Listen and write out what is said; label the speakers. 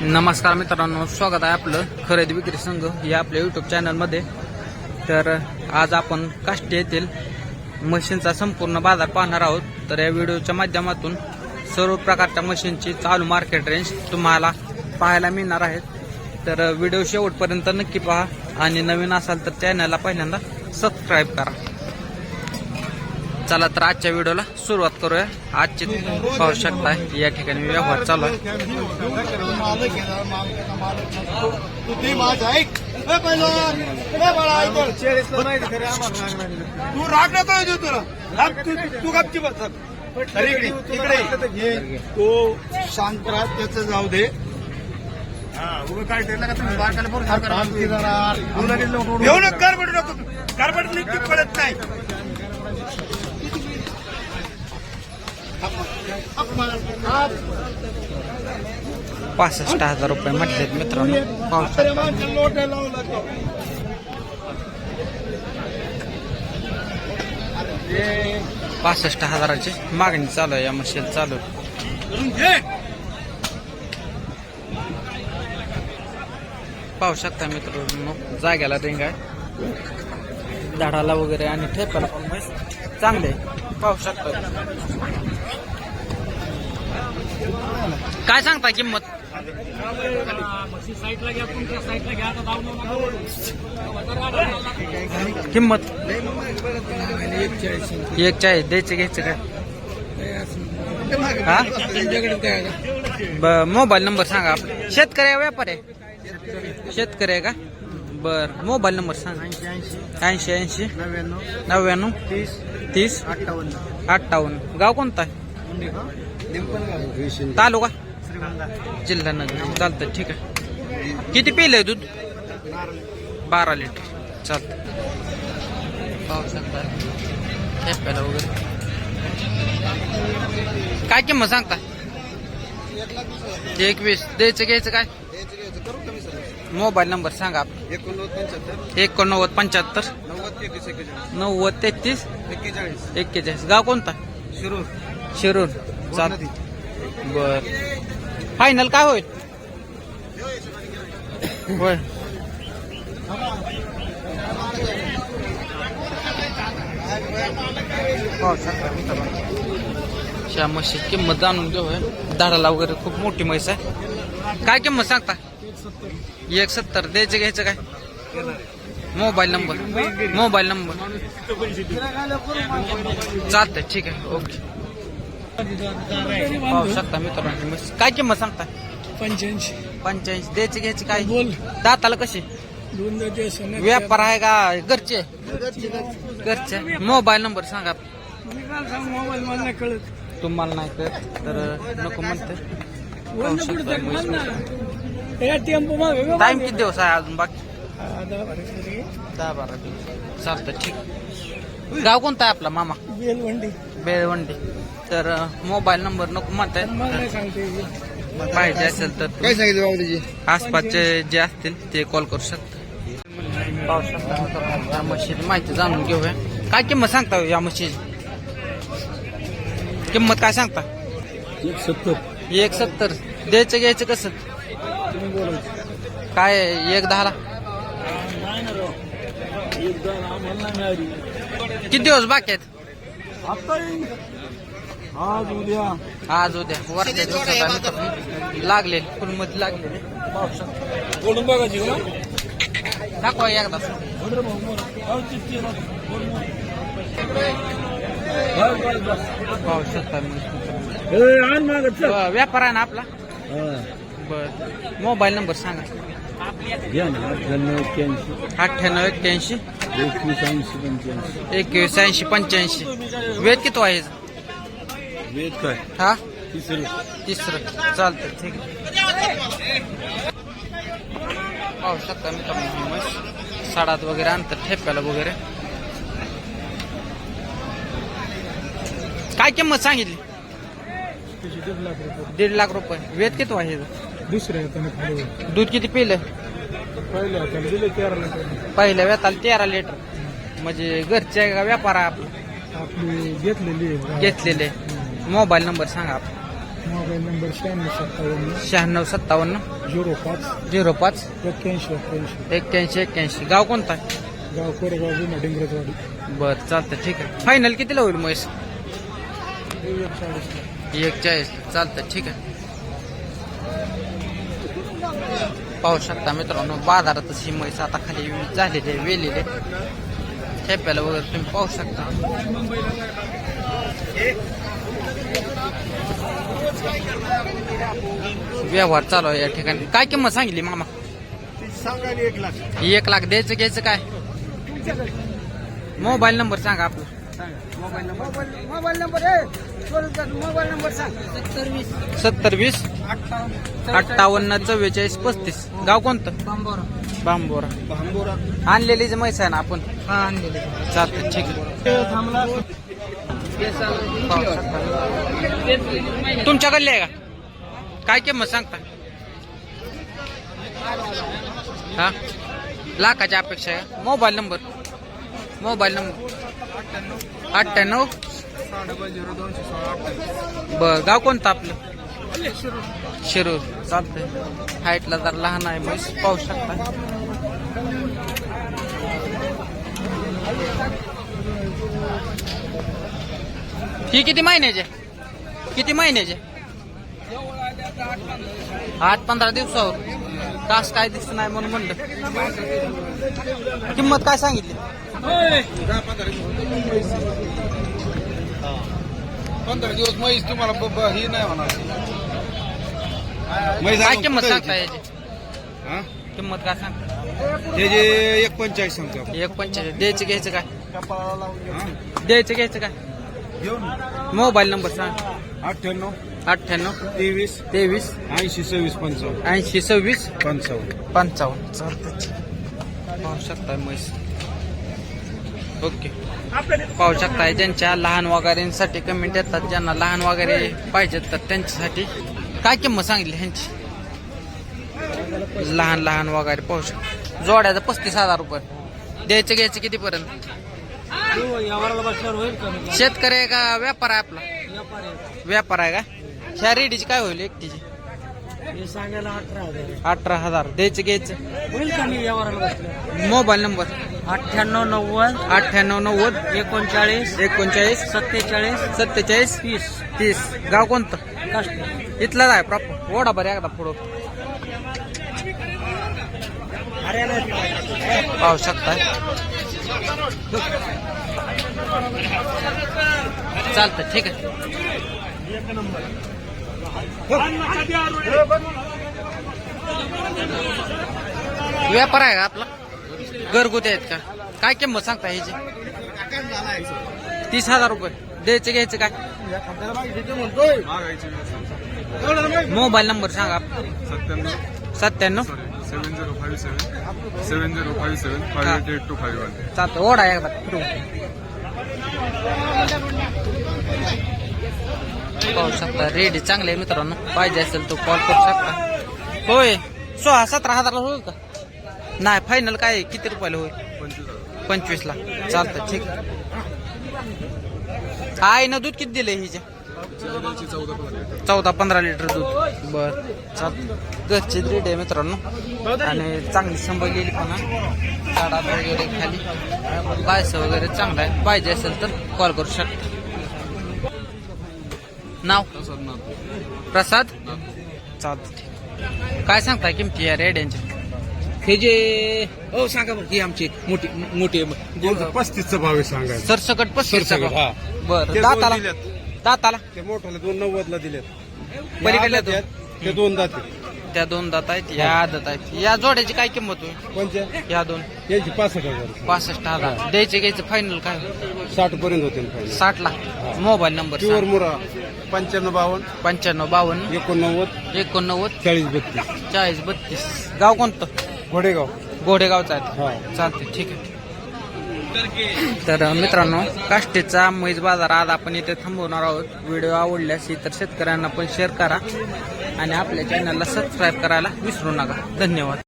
Speaker 1: नमस्कार मित्रांनो स्वागत आहे आपलं खरेदी विक्री संघ या आपल्या युट्यूब चॅनलमध्ये तर आज आपण काष्टी येथील मशीनचा संपूर्ण बाजार पाहणार आहोत. तर या व्हिडिओच्या माध्यमातून सर्व प्रकारच्या मशीनची चालू मार्केट रेंज तुम्हाला पाहायला मिळणार आहेत तर व्हिडिओ शेवटपर्यंत नक्की पहा आणि नवीन असाल तर चॅनलला पहिल्यांदा सबस्क्राईब करा. चला तर आजच्या व्हिडिओला सुरुवात करूया आजची पाहू शकता या ठिकाणी व्यवहार चालू आहे
Speaker 2: तू राग तुला तू गपची बस तो शांत राहत त्याचं जाऊ दे काय का तुम्ही बारकाला घेऊ नका नको पडत नाही
Speaker 1: पासष्ट हजार रुपये म्हटलेत मित्रांनो पाहू पासष्ट हजाराची मागणी चालू आहे या मशीन चालू आहे. पाहू शकता मित्रांनो जाग्याला रिंग आहे झाडाला वगैरे आणि ठेपाला पण चांगले आहे. पाहू शकता काय सांगता किंमत? किंमत? एक चाळीस द्यायचं घ्यायचं काय? हा? मोबाईल नंबर सांगा आपला. शेतकरी व्यापार आहे? शेतकरी आहे का? बर मोबाईल नंबर सांगा. ऐंशी ऐंशी.
Speaker 2: नव्याण्णव.
Speaker 1: नव्याण्णव
Speaker 2: तीस
Speaker 1: तीस.
Speaker 2: अठ्ठावन्न.
Speaker 1: अठ्ठावन्न. गाव कोणता आहे? तालुका जिल्हा नगर। चालतं ठीक आहे. किती पिलं दूध? बारा लिटर. चालतं पाहू शकता ठेप्याला वगैरे. काय किंमत सांगता? एकवीस. द्यायचं घ्यायचं काय? मोबाईल नंबर सांगा
Speaker 2: एकोणनव्वद पंच्याहत्तर. नव्वद तेहतीस एक्केचाळीस.
Speaker 1: गाव कोणता?
Speaker 2: शिरूर.
Speaker 1: शिरूर. बर. फायनल काय होईल? होय. ह्या म्हशी किंमत जाणून घेऊ. दाडाला वगैरे खूप मोठी म्हैस आहे. काय किंमत सांगता? एक सत्तर द्यायचं घ्यायचं काय? Mobile number. Mobile number. चालतंय ठीक आहे. ओके. पाहू शकता मित्रांनो म्हशी. काय किंमत सांगता?
Speaker 3: पंच्याऐंशी.
Speaker 1: पंच्याऐंशी. द्यायची घ्यायची काय?
Speaker 3: बोल.
Speaker 1: दाताला कशी?
Speaker 3: दोन
Speaker 1: व्यापार आहे का? घरचे? घरचे मोबाईल नंबर सांगा.
Speaker 3: मोबाईल मला नाही कळत.
Speaker 1: तुम्हाला नाही कळत तर नको म्हणते. टाइम. किती दिवस आहे अजून बाकी?
Speaker 3: दहा बारा
Speaker 1: दिवस चालतं ठीक. गाव कोणता आहे आपला मामा?
Speaker 3: बेलवंडी.
Speaker 1: बेळवंडी तर मोबाईल नंबर नको म्हणताय. पाहिजे असेल तर
Speaker 2: काय सांगितलं बाबा त्याची?
Speaker 1: आसपासचे जे असतील ते कॉल करू शकता. पाहू शकता माहिती जाणून घेऊया. काय किंमत सांगता हो या म्हशीची किंमत काय सांगता?
Speaker 3: एक सत्तर
Speaker 1: एक सत्तर द्यायचं घ्यायचं कसं? काय एक दहाला? किती दिवस बाकी आहेत.
Speaker 3: आज उद्या.
Speaker 1: आज उद्या. वरच्या दिवसात आम्ही तर लागले. फुलमध्ये लागलेले पाहू शकता
Speaker 3: बोलून बघायची का?
Speaker 1: दाखवा एकदा. पाहू शकता. व्यापार आहे ना आपला?
Speaker 3: हा.
Speaker 1: बर. मोबाईल नंबर सांगा.
Speaker 3: अठ्ठ्याण्णव एक्क्याऐंशी.
Speaker 1: अठ्ठ्याण्णव एक्क्याऐंशी.
Speaker 3: एकवीस ऐंशी पंच्याऐंशी.
Speaker 1: एकवीस ऐंशी पंच्याऐंशी. वेद किती आहे?
Speaker 3: वेद काय?
Speaker 1: हा?
Speaker 3: तिसरं.
Speaker 1: तिसरं. चालतं ठीक आहे. पाहू शकता मित्रांनो म्हैस साडात वगैरे आणतात ठेप्याला वगैरे. काय किंमत सांगितली?
Speaker 3: त्याची दीड लाख रुपये.
Speaker 1: दीड लाख रुपये. वेद किती आहे
Speaker 3: दुसऱ्या हाताने खाली
Speaker 1: दूध किती पिलं?
Speaker 3: पहिल्या हाताने दिले तेरा लाख
Speaker 1: पहिल्या वेताला तेरा लिटर. म्हणजे घरचे का व्यापार आहे आपला.
Speaker 3: आपली घेतलेली आहे.
Speaker 1: घेतलेले मोबाईल नंबर सांगा आपला
Speaker 3: मोबाईल नंबर शहाण्णव सत्तावन्न
Speaker 1: शहाण्णव सत्तावन्न
Speaker 3: झिरो पाच
Speaker 1: झिरो पाच
Speaker 3: एक्क्याऐंशी एक्क्याऐंशी.
Speaker 1: एक्क्याऐंशी एक्क्याऐंशी. गाव कोणता आहे?
Speaker 3: गाव कोरेगाव जुना डिंगरजवाडी.
Speaker 1: बरं चालतं ठीक आहे. फायनल कितीला होईल म्हैस
Speaker 3: चाळीस
Speaker 1: एक चाळीस चालतं ठीक आहे. पाहू शकता मित्रांनो बाजारातच ही म्हैस आता खाली झालेली आहे वेलेली ठेप्याला वगैरे तुम्ही पाहू शकता. व्यवहार चालू आहे या ठिकाणी. काय किंमत सांगितली मामा?
Speaker 2: सांगायला एक लाख
Speaker 1: एक लाख द्यायचं घ्यायचं काय? मोबाईल नंबर सांगा आपला.
Speaker 2: मोबाईल नंबर मोबाईल नंबर आहे मोबाईल नंबर सांग सत्तर वीस
Speaker 1: सत्तर वीस अठ्ठावन्न चव्वेचाळीस पस्तीस. गाव कोणतं?
Speaker 2: बांबोरा.
Speaker 1: बांबोरा.
Speaker 2: बांबोरा
Speaker 1: आणलेली जे म्हैस आहे ना आपण?
Speaker 2: हा आणलेले
Speaker 1: चालतं ठीक आहे.
Speaker 2: थांबला.
Speaker 1: तुमच्याकडले आहे का? काय किंमत सांगता? हा? लाखाची अपेक्षा आहे. Mobile number. Mobile number. अठ्ठ्याण्णव. बर गाव कोणतं आपलं? शिरूर. चालतंय. हाईटला जर लहान आहे म्हैस पाहू शकता. ही किती महिन्याचे? किती महिन्याचे? आठ पंधरा दिवसावर. तास काय दिसत नाही म्हणून म्हणलं. किंमत काय सांगितली?
Speaker 2: पंधरा दिवस म्हैस तुम्हाला ही नाही होणार.
Speaker 1: काय किंमत सांगता? याची? किंमत काय सांगता?
Speaker 2: हे जे एक पंचाळीस सांगतो.
Speaker 1: एक पंचेचाळीस द्यायचं घ्यायचं काय? द्यायचं घ्यायचं काय? मोबाईल नंबर सांग.
Speaker 2: अठ्ठ्याण्णव.
Speaker 1: अठ्ठ्याण्णव.
Speaker 2: तेवीस.
Speaker 1: तेवीस.
Speaker 2: ऐंशी सव्वीस पंचावन्न.
Speaker 1: ऐंशी सव्वीस.
Speaker 2: पंचावन्न.
Speaker 1: पंचावन्न. चालतं पाहू शकता म्हैस. ओके. पाहू शकताय ज्यांच्या लहान वगैरेंसाठी कमेंट येतात ज्यांना लहान वगैरे पाहिजेत तर त्यांच्यासाठी काय किंमत सांगितली ह्यांची? लहान लहान वगैरे पाहू शकता. जोड्याचं पस्तीस हजार रुपये. द्यायचं घ्यायचं कितीपर्यंत? शेतकरी आहे का व्यापार आहे आपला?
Speaker 3: व्यापार आहे
Speaker 1: का? ह्या रेडीची काय होईल एकटीची?
Speaker 3: सांगायला अठरा हजार.
Speaker 1: अठरा हजार द्यायचं घ्यायचं. Mobile number.
Speaker 3: अठ्ठ्याण्णव नव्वद
Speaker 1: अठ्ठ्याण्णव नव्वद
Speaker 3: एकोणचाळीस
Speaker 1: एकोणचाळीस
Speaker 3: सत्तेचाळीस
Speaker 1: सत्तेचाळीस
Speaker 3: तीस.
Speaker 1: तीस. गाव कोणतं?
Speaker 3: काष्ट
Speaker 1: इथलं आहे प्रॉपर ओढा बरं एकदा पुढं. पाहू शकताय. चालतं ठीक आहे. व्यापार आहे का आपला? घरगुती आहेत का? काय किंमत सांगता ह्याची तीस हजार रुपये. द्यायचं घ्यायचं काय? मोबाईल नंबर सांगा.
Speaker 4: सत्त्याण्णव.
Speaker 1: सत्त्याण्णव?
Speaker 4: Seven zero five seven seven zero five seven five eight eight two five one
Speaker 1: चालतं ओढा एकदा फिरवून. पाहू शकता रेडी चांगले आहे मित्रांनो. पाहिजे असेल तो कॉल करू शकता. होय सोळा सतरा हजारला होईल का? नाही फायनल काय आहे? किती रुपयाला होईल?
Speaker 4: पंचवीस हज़ार.
Speaker 1: पंचवीसला. चालतं ठीक आईनं दूध किती हिच्या
Speaker 4: द्यायची चौदा पंधरा
Speaker 1: लिटर दूध. बर. घरची ब्रीड आहे मित्रांनो. आणि चांगली संभ गेली पण झाडा वगैरे खाली. पायस वगैरे चांगला आहे. पाहिजे असेल तर कॉल करू शकता. नाव?
Speaker 4: प्रसाद?
Speaker 1: चालतं काय सांगताय किमती या रेड्यांच्या
Speaker 2: हे जे हो सांगा बरं ही आमची मोठी मोठी
Speaker 4: पस्तीसचा भाव आहे सांगायचं.
Speaker 1: सरसकट पस्तीस
Speaker 2: सरसकट, हा.
Speaker 1: बर
Speaker 4: ते दोन
Speaker 1: दाताला
Speaker 4: दिल्यात.
Speaker 1: दाताला?
Speaker 4: ते मोठ्याला दोन नव्वदला दिलेत.
Speaker 1: पलीकडल्या दोन.
Speaker 4: ते दोन दाते.
Speaker 1: त्या दोन दात आहेत या आदत आहेत. या जोड्याची काय किंमत होईल? या दोन.
Speaker 4: यांची पासष्ट हजार
Speaker 1: पासष्ट हजार. द्यायचे घ्यायचं फायनल काय?
Speaker 4: साठ पर्यंत होते
Speaker 1: साठ ला मोबाईल नंबर
Speaker 4: प्युअर मुरा पंच्याण्णव बावन्न.
Speaker 1: पंच्याण्णव बावन्न.
Speaker 4: एकोणनव्वद.
Speaker 1: एकोणनव्वद.
Speaker 4: चाळीस बत्तीस.
Speaker 1: चाळीस बत्तीस. गाव कोणतं?
Speaker 4: घोडेगाव.
Speaker 1: घोडेगावचं आहे.
Speaker 4: हा.
Speaker 1: चालते ठीक आहे. तर मित्रांनो काष्टेचा मैज बाजार आज आपण इथे थांबवणार आहोत. व्हिडिओ आवडल्यास इतर शेतकऱ्यांना पण शेअर करा आणि आपल्या चॅनलला सबस्क्राईब करायला विसरू नका. धन्यवाद.